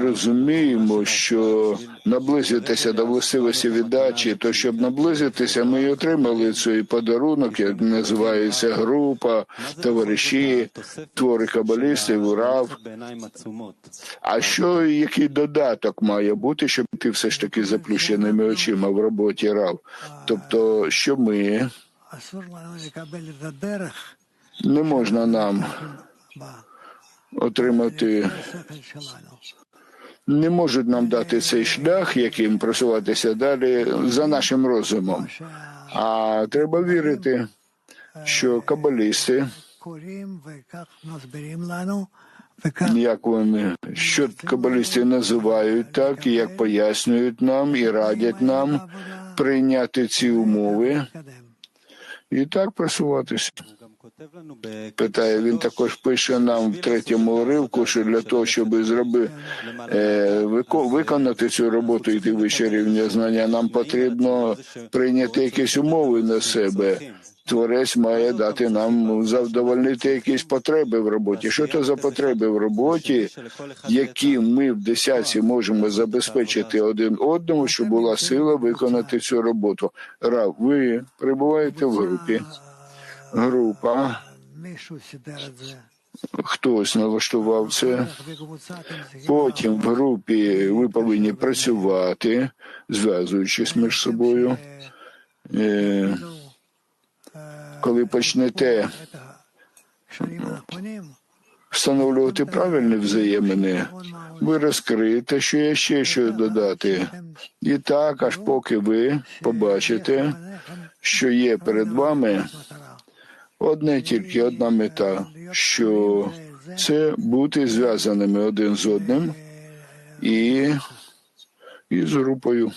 Розуміємо, що наблизитися до властивості віддачі, то щоб наблизитися, ми й отримали цей подарунок, як називається група, товариші, твори кабалістів, урав. А що який додаток має бути, щоб ти все ж таки заплющеними очима в роботі рав? Тобто, що ми не можна нам отримати, не можуть нам дати цей шлях, яким просуватися далі за нашим розумом. А треба вірити, що кабалісти як вони що кабалісти називають так, і як пояснюють нам і радять нам прийняти ці умови і так просуватися питає. Він також пише нам в третьому уривку, що для того, щоб зробити е, виконати цю роботу і йти вище рівня знання, нам потрібно прийняти якісь умови на себе. Творець має дати нам завдовольнити якісь потреби в роботі. Що це за потреби в роботі, які ми в десятці можемо забезпечити один одному, щоб була сила виконати цю роботу? Ра, ви перебуваєте в групі група. Хтось налаштував це. Потім в групі ви повинні працювати, зв'язуючись між собою. Е, коли почнете встановлювати правильні взаємини, ви розкриєте, що є ще що додати. І так, аж поки ви побачите, що є перед вами Одне тільки одна мета, що це бути зв'язаними один з одним і, і з групою.